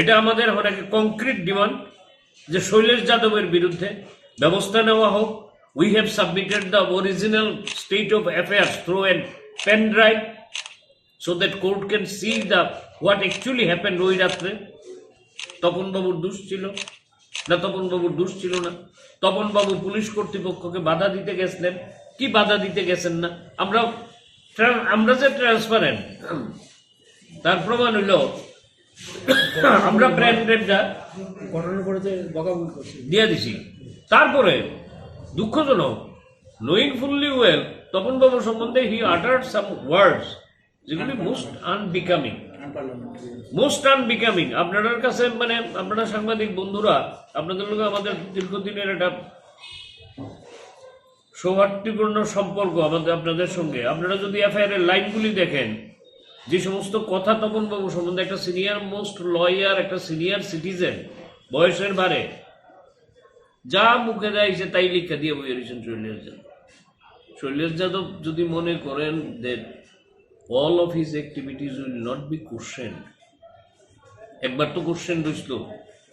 এটা আমাদের একটা কংক্রিট ডিমান্ড যে শৈলেশ যাদবের বিরুদ্ধে ব্যবস্থা নেওয়া হোক। We have submitted the original state of affairs through an pen drive so that court can see the what actually happen ওই রাত্রে। তপনবাবুর দোষ ছিল না, তপনবাবুর দোষ ছিল না। তপনবাবু পুলিশ কর্তৃপক্ষকে বাধা দিতে গেছিলেন। কি বাধা দিতে গেছেন না? আমরা আমরা যে ট্রান্সপারেন্ট তার প্রমাণ হইল আমরা প্রেন ড্রাইভটা ঘটনার পরে যে বকাবকি করছে। দিয়ে দিছি। তারপরে দুঃখজনক নোয়িং ফুললি ওয়েল তপনবাবু সম্বন্ধে হি আটার্ড সাম ওয়ার্ডস যেগুলি মোস্ট আনবিকামিং মোস্ট আনবিকামিং আপনাদের কাছে মানে আপনারা সাংবাদিক বন্ধুরা আপনাদের লোক আমাদের দীর্ঘদিনের একটা সৌহার্দ্যপূর্ণ সম্পর্ক আমাদের আপনাদের সঙ্গে। আপনারা যদি এফআইআর এর লাইনগুলি দেখেন যে সমস্ত কথা তপনবাবু সম্বন্ধে একটা সিনিয়র মোস্ট লয়ার একটা সিনিয়র সিটিজেন বয়সের বারে যা মুখে দেয় সে তাই লিখা দিয়ে বই রয়েছেন শৈলেশ যাদব। শৈলেশ যাদব যদি মনে করেন that all of his activities will not be questioned, একবার তো কোশ্চেন রইছিল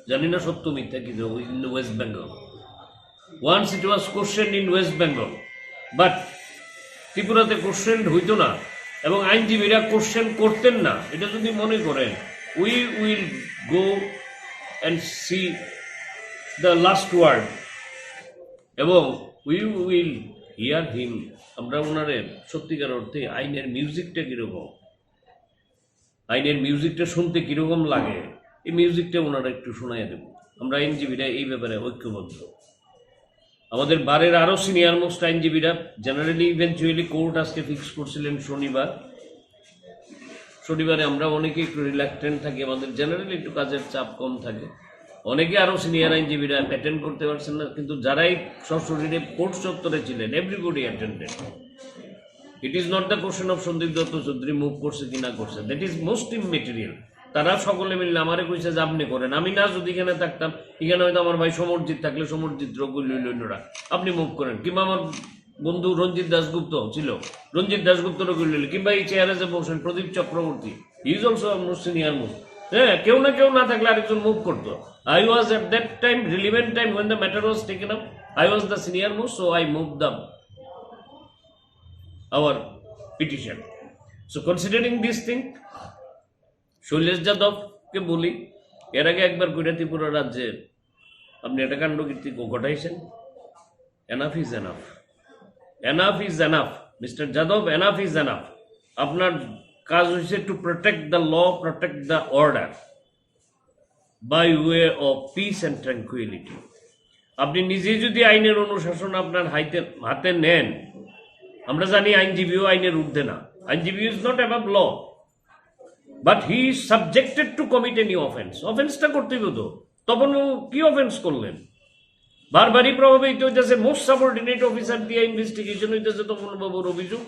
জানি না সত্য মিথ্যা কি in West Bengal once it was question in West Bengal but ত্রিপুরাতে কোশ্চেন হইতো না। এবং আইনজীবীরা কোশ্চেন করতেন না। এটা যদি মনে করেন we will go and see the last word এবং উই উইল হিয়ার হিম আমরা ওনারে সত্যিকার অর্থে আইনের মিউজিকটা কীরকম? আইনের মিউজিকটা শুনতে কীরকম লাগে? এই মিউজিকটা ওনারা একটু শোনাইয়া দেব। আমরা আইনজীবীরা এই ব্যাপারে ঐক্যবদ্ধ। আমাদের বারের আরও সিনিয়র মোস্ট আইনজীবীরা জেনারেলি ইভেন্চুয়ালি কোর্ট আজকে ফিক্স করছিলেন শনিবার। শনিবারে আমরা অনেকে একটু রিল্যাক্টেন্ট থাকি, আমাদের জেনারেলি একটু কাজের চাপ কম থাকে। অনেকে আরও সিনিয়র আইনজীবীরা অ্যাটেন্ড করতে পারছেন না, কিন্তু যারাই সশরীরে কোর্ট চত্বরে ছিলেন everybody attended it is not the question of Sandip Dutta Chowdhury move করছে কি না করছে দ্যাট ইজ মোস্ট ইমেটেরিয়াল তারা সকলে মিললে আমারে কইছে যে আপনি করেন। আমি না যদি এখানে থাকতাম এখানে হয়তো আমার ভাই সমরজিৎ থাকলে সমরজিৎ রগুল্লরা আপনি মুভ করেন। কিংবা আমার বন্ধু রঞ্জিত দাসগুপ্ত ছিল। রঞ্জিত দাসগুপ্ত রগুল্ল কিংবা এই চেয়ারে যে বসেন Pradip Chakraborty. Is also senior move হ্যাঁ কেউ না কেউ না থাকলে আরেকজন মুভ করতো। I was at that time relevant time when the matter was taken up I was the senior move so I move the our petition so considering this thing, Shailesh যাদবকে বলি, এর আগে একবার কইরা ত্রিপুরা রাজ্যে আপনি একটা কাণ্ড কীর্তি ঘটাইছেন। Enough is enough enough is enough mister Yadav enough is enough আপনার কাজ হচ্ছে to protect the law protect the order by way of peace and tranquillity আপনি নিজে যদি আইনের অনুশাসন আপনার হাইতে, হাতে নেন, আমরা জানি আইনজীবীও আইনের ঊর্ধ্বে না। আইনজীবী is not above law but he is subjected to commit any offence অফেন্সটা করতেই হতো তখন ও কি অফেন্স করলেন? বারবারই প্রভাবিত হইতেছে মোস্ট সাবঅর্ডিনেট অফিসার দিয়ে ইনভেস্টিগেশন হইতেছে তপন বাবুর অভিযোগ।